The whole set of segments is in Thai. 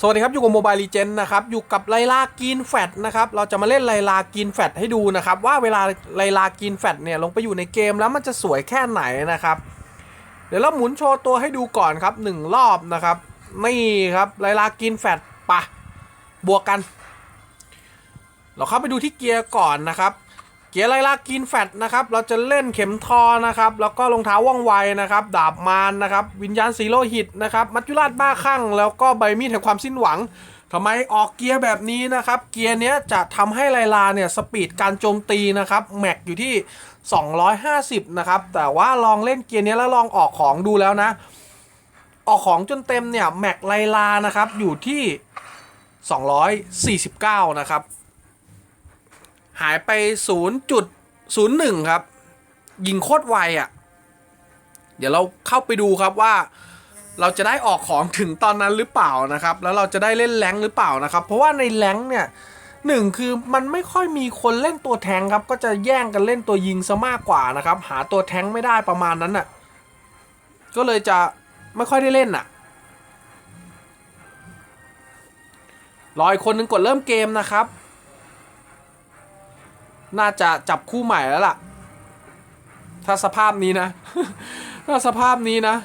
สวัสดีครับ อยู่กับโมบายลีเจนนะครับ อยู่กับไลลากินแฟตนะครับ เราจะมาเล่นไลลากินแฟตให้ดูนะครับ ว่าเวลาไลลากินแฟตเนี่ยลงไปอยู่ในเกมแล้วมันจะสวยแค่ไหนนะครับ เดี๋ยวเราหมุนโชว์ตัวให้ดูก่อนครับหนึ่งรอบนะครับ นี่ครับไลลากินแฟตปะบวกกัน เราเข้าไปดูที่เกียร์ก่อนนะครับ กียร์ไลลากินแฟตนะครับ เราจะเล่นเข็มทอนะครับ แล้วก็รองเท้าว่องไวนะครับ ดาบมารนะครับ วิญญาณสีโลหิตนะครับ มัจจุราชบ้าคลั่ง แล้วก็ใบมีดแห่งความสิ้นหวังทำไมออกเกียร์แบบนี้นะครับ เกียร์เนี้ยจะทำให้ไลลาเนี่ยสปีดการโจมตีนะครับ แม็กอยู่ที่ 250 นะครับ แต่ว่าลองเล่นเกียร์เนี้ยแล้วลองออกของดูแล้วนะ ออกของจนเต็มเนี่ยแม็กไลลานะครับอยู่ที่ 249 นะครับ หายไป 0.01 ครับ ยิงโคตรไวอะ่ะ เดี๋ยวเราเข้าไปดูครับว่า เราจะได้ออกของถึงตอนนั้นหรือเปล่านะครับ แล้วเราจะได้เล่นแรงหรือเปล่านะครับ เพราะว่าในแรงเนี่ยหนึ่งคือมันไม่ค่อยมีคนเล่นตัวแทงครับ ก็จะแย่งกันเล่นตัวยิงซะมากกว่านะครับ หาตัวแทงไม่ได้ประมาณนั้นน่ะก็เลยจะไม่ค่อยได้เล่นน่ะรออีกคนนึงกดเริ่มเกมนะครับ น่าจะจับคู่ใหม่แล้วล่ะ ถ้าสภาพนี้นะ ถ้าสภาพนี้นะ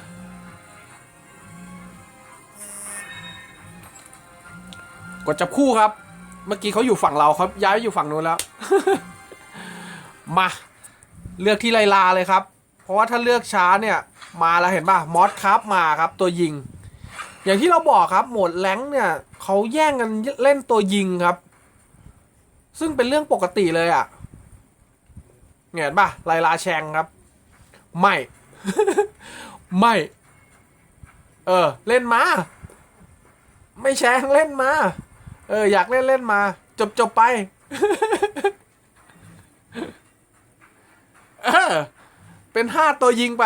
กดจับคู่ครับ เมื่อกี้เขาอยู่ฝั่งเราเขาย้ายไปอยู่ฝั่งนู้นแล้ว มา เลือกที่ไลลาเลยครับ เพราะว่าถ้าเลือกช้าเนี่ย มาแล้วเห็นป่ะ มอสครับมาครับตัวยิง อย่างที่เราบอกครับโหมดแรงเนี่ยเขาแย่งกันเล่นตัวยิงครับซึ่งเป็นเรื่องปกติเลยอะ่ะ เห็นป่ะไลลาแชงครับ ไม่ ไม่ เออ เล่นมา ไม่แชงเล่นมา เออ อยากเล่นเล่นมา จบจบไปเออเป็นห้าตัวยิงไป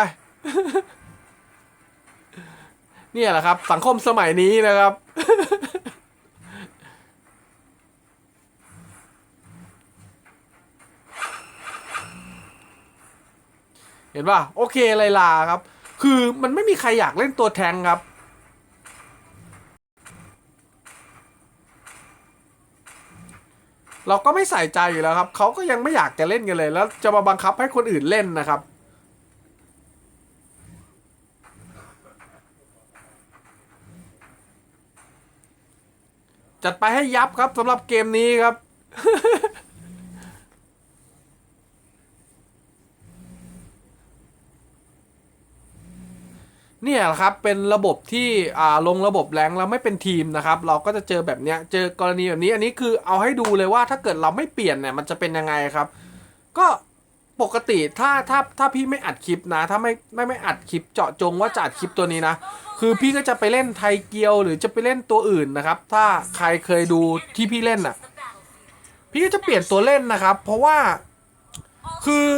เนี่ยแหละครับ สังคมสมัยนี้นะครับ เห็นป่ะโอเคไลลาครับ คือมันไม่มีใครอยากเล่นตัวแทงครับ เราก็ไม่ใส่ใจอยู่แล้วครับเขาก็ยังไม่อยากจะเล่นกันเลย แล้วจะมาบังคับให้คนอื่นเล่นนะครับจัดไปให้ยับครับสำหรับเกมนี้ครับ เนี่ยครับเป็นระบบที่อ่าลงระบบแรงแล้วไม่เป็นทีมนะครับเราก็จะเจอแบบเนี้ยเจอกรณีแบบนี้อันนี้คือเอาให้ดูเลยว่าถ้าเกิดเราไม่เปลี่ยนเนี่ยมันจะเป็นยังไงครับ ก็ปกติถ้าถ้าถ้าพี่ไม่อัดคลิปนะ ถ้าไม่ไม่ไม่อัดคลิปเจาะจงว่าจะอัดคลิปตัวนี้นะ คือพี่ก็จะไปเล่นไทยเกียวหรือจะไปเล่นตัวอื่นนะครับ ถ้าใครเคยดูที่พี่เล่นอะ พี่ก็จะเปลี่ยนตัวเล่นนะครับ เพราะว่าคือ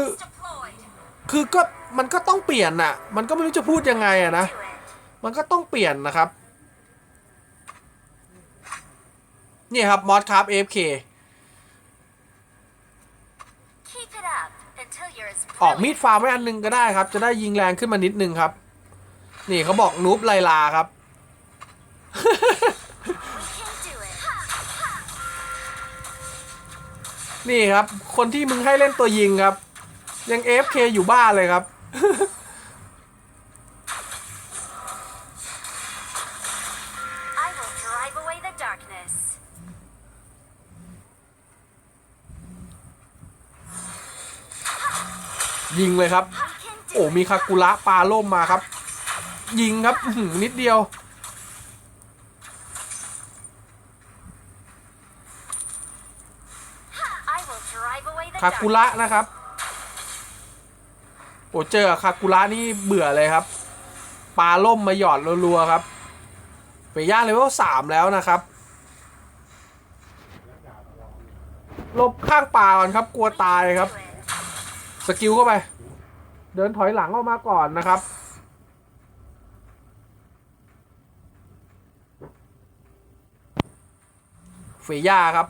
คือก็ มันก็ต้องเปลี่ยนน่ะ มันก็ไม่รู้จะพูดยังไงอะนะ มันก็ต้องเปลี่ยนนะครับ นี่ครับมอสครับ AFK ออกมีดฟาร์มไว้อันหนึงก็ได้ครับ จะได้ยิงแรงขึ้นมานิดนึงครับ นี่เขาบอกนูบไลลาครับ นี่ครับ คนที่มึงให้เล่นตัวยิงครับ ยัง AFK อยู่บ้านเลยครับ I will drive away the darkness. ยิงเลยครับ We can do โอ้มีคากุระปลาล่มมาครับ ยิงครับอื้อหือนิดเดียว I will drive away the คากุระนะครับ โอ้เจอคากุระนี่เบื่อเลยครับ ปลาล่มมาหยอดรัวๆครับเฟย่าเลเวลสามแล้วนะครับหลบข้างป่าก่อนครับ กลัวตายครับ สกิลเข้าไป เดินถอยหลังออกมาก่อนนะครับ เฟย่าครับ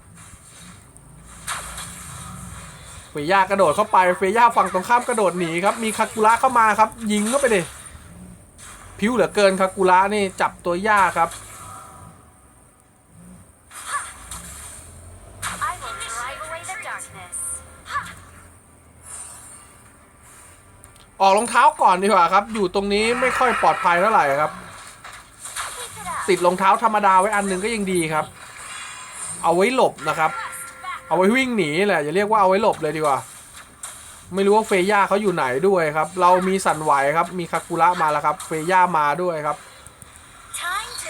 เฟย่ากระโดดเข้าไปเฟย่าฝั่งตรงข้ามกระโดดหนีครับมีคากุระเข้ามาครับยิงเข้าไปเดิผิวเหลือเกินคากุระนี่จับตัวย่าครับออกรองเท้าก่อนดีกว่าครับ อยู่ตรงนี้ไม่ค่อยปลอดภัยเท่าไหร่ครับ ติดรองเท้าธรรมดาไว้อันหนึ่งก็ยังดีครับ เอาไว้หลบนะครับ เอาไว้วิ่งหนีแหละอย่าเรียกว่าเอาไว้หลบเลยดีกว่า ไม่รู้ว่าเฟย่าเขาอยู่ไหนด้วยครับ เรามีสันไหวครับ มีคากุระมาแล้วครับ เฟย่ามาด้วยครับ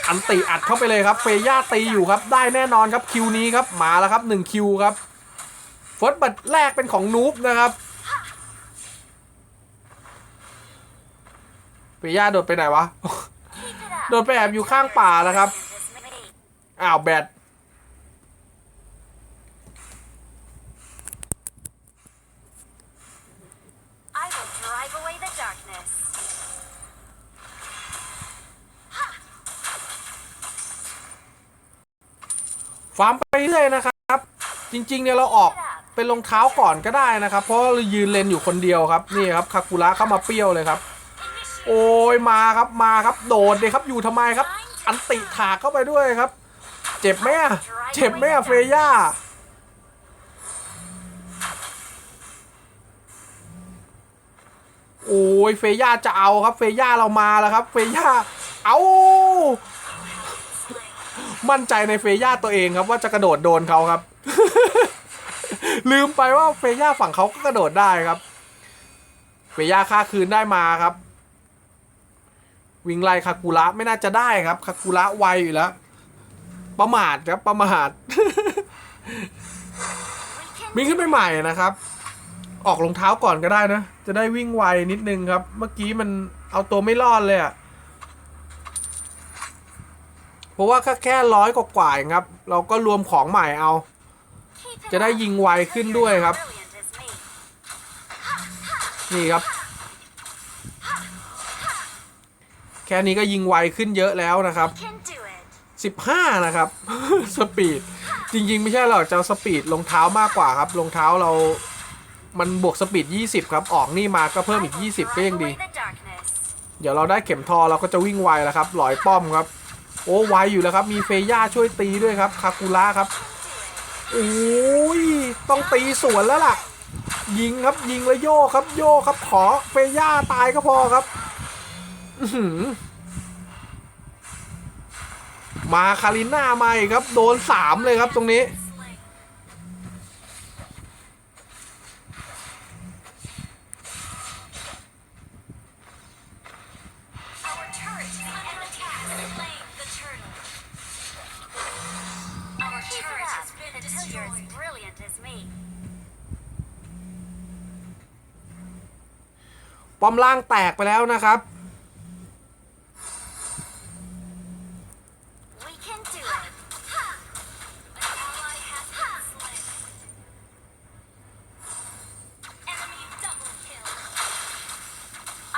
อันติอัดเข้าไปเลยครับ เฟย่าตีอยู่ครับ ได้แน่นอนครับคิวนี้ครับมาแล้วครับหนึ่งคิวครับเฟิร์สบัตแรกเป็นของนูบนะครับเฟย่าโดดไปไหนวะ โดดไปแอบอยู่ข้างป่าแล้วครับ อ้าวแบต ฟาร์มไปเรื่อยนะครับ จริงๆเนี่ยเราออกเป็นรองเท้าก่อนก็ได้นะครับ เพราะเรายืนเลนอยู่คนเดียวครับนี่ครับคากุระเข้ามาเปรี้ยวเลยครับ โอ้ยมาครับมาครับโดดเลยครับอยู่ทำไมครับ อันติถากเข้าไปด้วยครับ เจ็บไหมอะเจ็บไหมอะเฟย่าโอ้ยเฟย่าจะเอาครับ เฟย่าเรามาแล้วครับ เฟย่าเอา มั่นใจในเฟย่าตัวเองครับว่าจะกระโดดโดนเขาครับ ลืมไปว่าเฟย่าฝั่งเขาก็กระโดดได้ครับ เฟย่าค่าคืนได้มาครับ วิ่งไล่คากุระไม่น่าจะได้ครับคากุระไวอยู่แล้ว ประมาทครับประมาทวิ่งขึ้นไปใหม่นะครับ ออกรองเท้าก่อนก็ได้นะ จะได้วิ่งไวนิดนึงครับ เมื่อกี้มันเอาตัวไม่รอดเลยอะเพ ราะว่าแค่แค่ร้อยกว่าๆครับ เราก็รวมของใหม่เอา จะได้ยิงไวขึ้นด้วยครับ นี่ครับ แค่นี้ก็ยิงไวขึ้นเยอะแล้วนะครับ 15 นะครับ สปีด จริงๆ ไม่ใช่หรอกจะสปีดรองเท้ามากกว่าครับรองเท้าเรา มันบวกสปีด 20 ครับ ออกนี่มาก็เพิ่มอีก 20 ก็ยังดี เดี๋ยวเราได้เข็มทอเราก็จะวิ่งไวแล้วครับหลอยป้อมครับ อ้ไวอยู่แล้วครับ มีเฟย่าช่วยตีด้วยครับคากุระครับโอ้ยต้องตีสวนแล้วล่ะ ยิงครับยิงแล้วโยกครับ โยกครับขอเฟย่าตายก็พอครับมาคาริน่ามาอีกครับ โดนสามเลยครับตรงนี้ ป้อมล่างแตกไปแล้วนะครับ We can do it. An ally has been slain. Enemy double kill.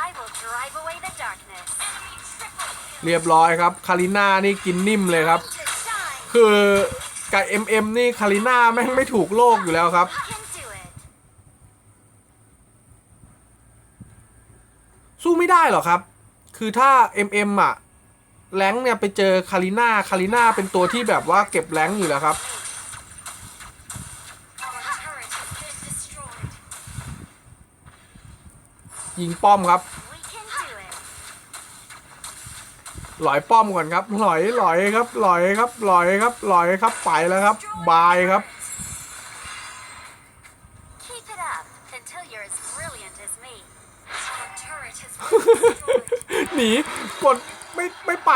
I will drive away the darkness. Enemy triple kill. เรียบร้อยครับคาริน่านี่กินนิ่มเลยครับ To shine. คือกับ MM นี่คาริน่าแม่งไม่ถูกโลกอยู่แล้วครับ ได้หรอครับ คือถ้า MM อะแรงเนี่ยไปเจอคาริน่าคาริน่าเป็นตัวที่แบบว่าเก็บแรงอยู่แล้วครับ ยิงป้อมครับ หลอยป้อมก่อนครับ หลอยหลอยครับ หลอยครับ หลอยครับ หลอยครับ ไปแล้วครับ บายครับ หนีกดไม่ไม่ไป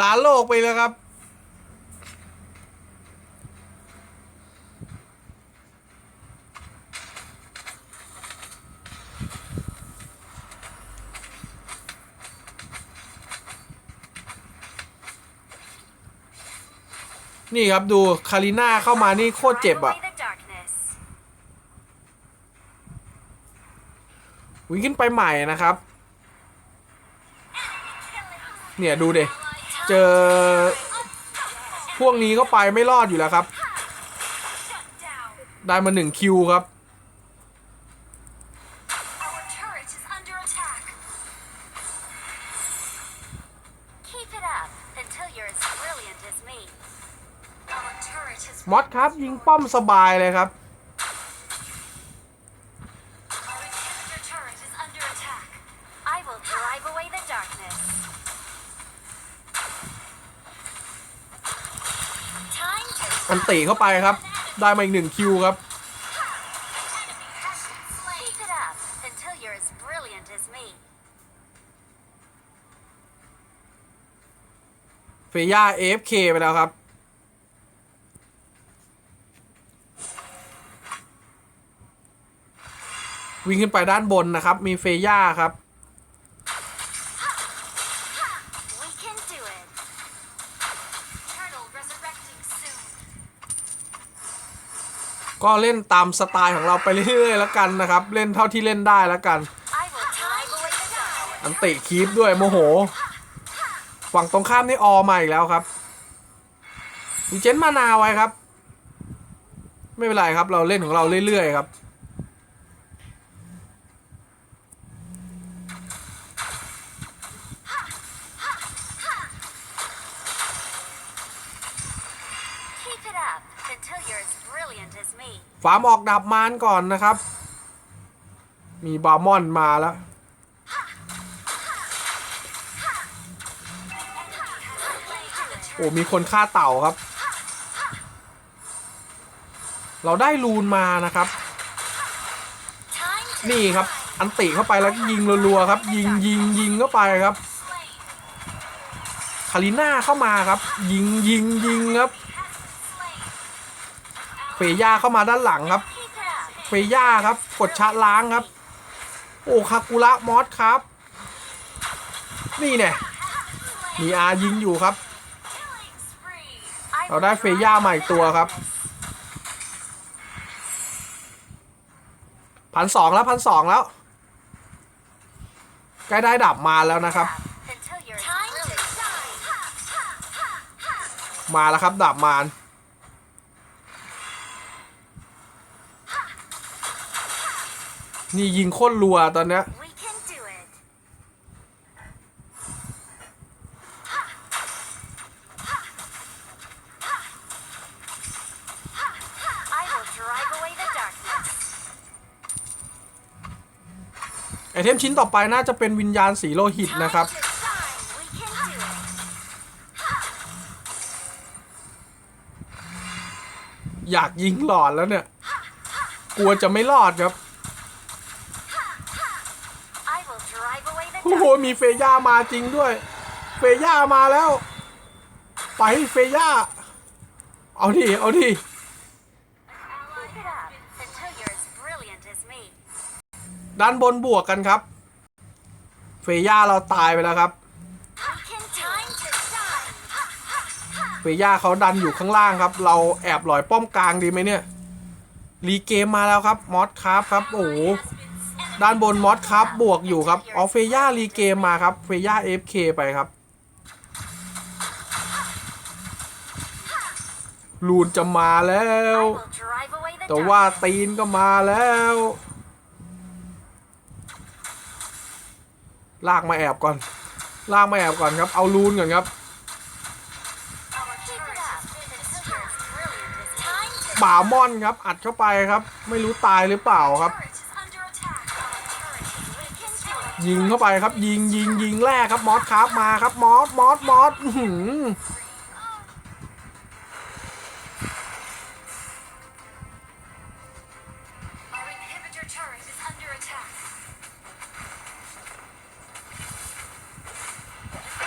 ลาโลกไปแล้วครับ นี่ครับดูคาริน่าเข้ามานี่โคตรเจ็บอะวิ่งขึ้นไปใหม่นะครับ เนี่ยดูเดเจอ พวกนี้ก็ไปไม่รอดอยู่แล้วครับ ได้มาหนึ่งคิวครับ ครับ ยิงป้อมสบายเลยครับ Our inhibitor turret is under attack. I will drive away the darkness. Time to อันติเข้าไปครับ ได้มาอีกหนึ่งคิวครับ keep it up until you're as brilliant as me. เฟย่า AFK ไปแล้วครับ วิ่งขึ้นไปด้านบนนะครับ มีเฟย่าครับ ก็เล่นตามสไตล์ของเราไปเรื่อยๆแล้วกันนะครับ เล่นเท่าที่เล่นได้แล้วกัน อันติคีปด้วยโมโห ฝั่งตรงข้ามนี่ออมาอีกแล้วครับมีเจนมานาไว้ครับ ไม่เป็นไรครับเราเล่นของเราเรื่อยๆครับ ฟาร์มออกดับมารก่อนนะครับ มีบาร์มอนมาแล้วโอ้มีคนฆ่าเต่าครับ เราได้รูนมานะครับ นี่ครับ อันติเข้าไปแล้วยิงรัวๆครับ ยิงยิงยิงเข้าไปครับคาริน่าเข้ามาครับ ยิงยิงยิงครับ เฟย่าเข้ามาด้านหลังครับ เฟย่าครับ กดชะล้างครับ โอ้คากุระมอสครับ นี่เนี่ยมีอายิงอยู่ครับ เราได้เฟย่าใหม่ตัวครับพันสองแล้วพันสองแล้ว ใกล้ได้ดับมาแล้วนะครับ มาแล้วครับดับมาร นี่ยิงโคตรรัวตอนเนี้ย We can do it. I will drive away the darkness. ไอเทมชิ้นต่อไปน่าจะเป็นวิญญาณสีโลหิต Time นะครับ to shine. We can do it. อยากยิงหลอดแล้วเนี่ย กลัวจะไม่รอดครับ มีเฟย่ามาจริงด้วย เฟย่ามาแล้ว ไปเฟย่า เอาดิ เอาดิ ด้านบนบวกกันครับ เฟย่าเราตายไปแล้วครับ เฟย่าเขาดันอยู่ข้างล่างครับ เราแอบหลอยป้อมกลางดีไหมเนี่ย รีเกมมาแล้วครับ มอสคราฟครับ โอ้โห ด้านบนมอสคราฟบวกอยู่ครับออเฟย่ารีเกมมาครับเฟย่าเอฟเคไปครับ ลูนจะมาแล้ว แต่ว่าตีนก็มาแล้ว ลากมาแอบก่อน ลากมาแอบก่อนครับ เอาลูนก่อนครับป่ามอนครับ อัดเข้าไปครับ ไม่รู้ตายหรือเปล่าครับ ยิงเข้าไปครับ ยิงยิงยิงแรกครับมอสครับมาครับมอสมอสมอสหือ Our inhibitor turret is under attack.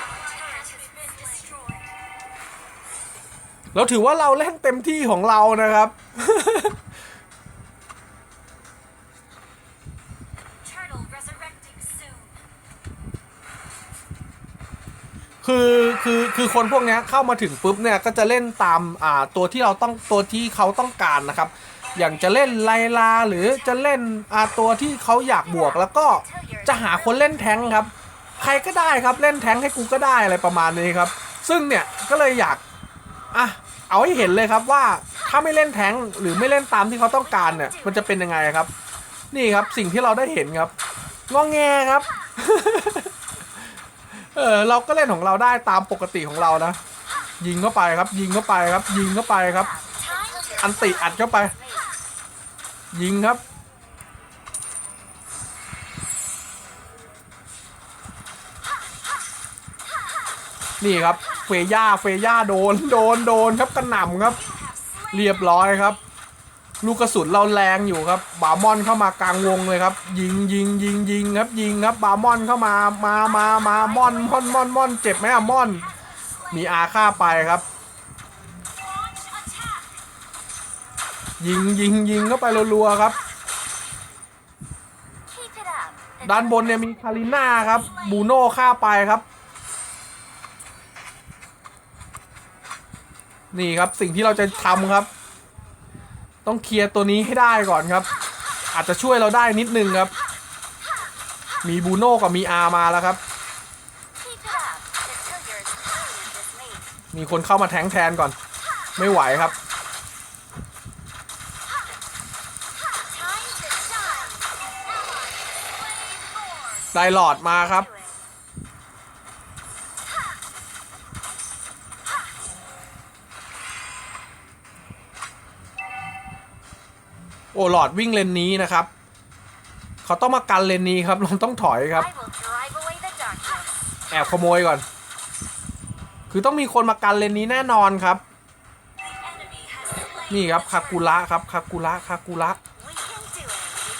Our turret has been destroyed. เราถือว่าเราเล่นเต็มที่ของเรานะครับ คือคือคือคนพวกนี้เข้ามาถึงปุ๊บเนี่ยก็จะเล่นตามอ่าตัวที่เราต้องตัวที่เขาต้องการนะครับ อย่างจะเล่นไลลาหรือจะเล่นอ่าตัวที่เขาอยากบวกแล้วก็จะหาคนเล่นแท้งครับ ใครก็ได้ครับเล่นแท้งให้กูก็ได้อะไรประมาณนี้ครับ ซึ่งเนี่ยก็เลยอยากอะเอาให้เห็นเลยครับว่าถ้าไม่เล่นแท้งหรือไม่เล่นตามที่เขาต้องการเนี่ย มันจะเป็นยังไงครับ นี่ครับสิ่งที่เราได้เห็นครับงอแงครับ เออเราก็เล่นของเราได้ตามปกติของเรานะ ยิงเข้าไปครับ ยิงเข้าไปครับ ยิงเข้าไปครับ อันติอัดเข้าไป ยิงครับ นี่ครับ เฟย่าเฟย่าโดน โดนโดนครับกระหน่ำครับ เรียบร้อยครับ ลูกกระสุนเราแรงอยู่ครับ บามอนเข้ามากลางวงเลยครับ ยิงยิงยิงยิงครับยิงครับบามอนเข้ามามามามามอนม่อนมอนมอนเจ็บไหมอะมอน มีอาฆ่าไปครับ ยิงยิงยิงเข้าไปรัวๆครับ ด้านบนเนี่ยมีคาริน่าครับบูโน่ฆ่าไปครับนี่ครับสิ่งที่เราจะทำครับ ต้องเคลียร์ตัวนี้ให้ได้ก่อนครับ อาจจะช่วยเราได้นิดนึงครับ มีบูโน่กับมีอามาแล้วครับ มีคนเข้ามาแทงแทนก่อน ไม่ไหวครับ ไดหลอดมาครับ โอ้หลอดวิ่งเลนนี้นะครับ เขาต้องมากันเลนนี้ครับเราต้องถอยครับ แอบขโมยก่อน คือต้องมีคนมากันเลนนี้แน่นอนครับ นี่ครับคากุระครับคากุระคากุระ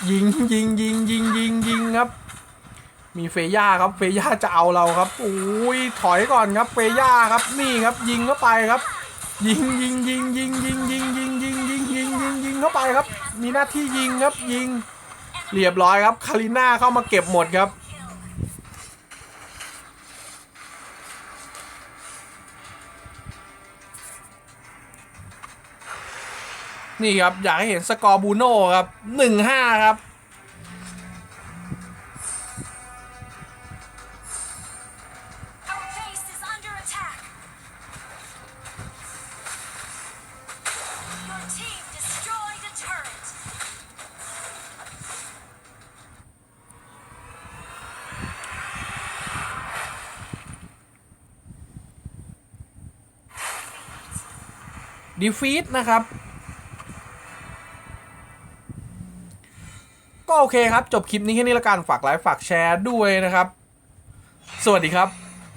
ยิงยิงยิงยิงยิงยิงครับ มีเฟย่าครับเฟย่าจะเอาเราครับโอ้ยถอยก่อนครับเฟย่าครับนี่ครับยิงเข้าไปครับ ยิงยิงยิงยิงยิงยิงยิงยิง ยิงยิงเข้าไปครับ มีหน้าที่ยิงครับยิงเรียบร้อยครับคาริน่าเข้ามาเก็บหมดครับนี่ครับ อยากให้เห็นสกอร์บูโน่ครับหนึ่งห้าครับ ดีฟีดนะครับ ก็โอเคครับ จบคลิปนี้แค่นี้ละกันฝากไลค์ฝากแชร์ด้วยนะครับ สวัสดีครับ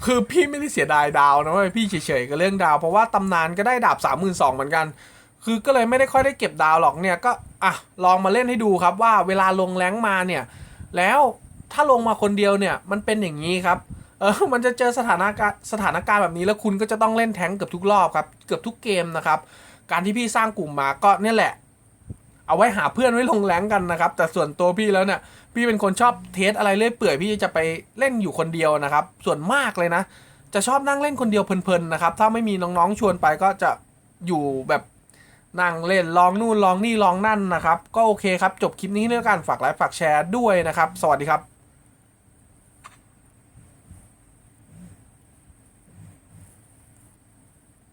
คือพี่ไม่ได้เสียดายดาวนะเว้ยพี่เฉยๆกับเรื่องดาว เพราะว่าตำนานก็ได้ดาบ 3 2 0 0 0เหมือนกัน คือก็เลยไม่ได้ค่อยได้เก็บดาวหรอกเนี่ยก็อะลองมาเล่นให้ดูครับว่าเวลาลงแรงมาเนี่ย แล้วถ้าลงมาคนเดียวเนี่ยมันเป็นอย่างนี้ครับ เออมันจะเจอสถานการณ์สถานการณ์แบบนี้แล้วคุณก็จะต้องเล่นแท้งเกือบทุกรอบครับ เกือบทุกเกมนะครับ การที่พี่สร้างกลุ่มมาก็เนี่ยแหละ เอาไว้หาเพื่อนไว้ลงแรงกันนะครับ แต่ส่วนตัวพี่แล้วเนี่ยพี่เป็นคนชอบเทสอะไรเรื่อยเปื่อยพี่จะไปเล่นอยู่คนเดียวนะครับ ส่วนมากเลยนะ จะชอบนั่งเล่นคนเดียวเพลินๆนะครับถ้าไม่มีน้องๆชวนไปก็จะอยู่แบบนั่งเล่นลองนู่นลองนี่ลองนั่นนะครับ ก็โอเคครับจบคลิปนี้ด้วยกันฝากไลค์ฝากแชร์ด้วยนะครับ สวัสดีครับ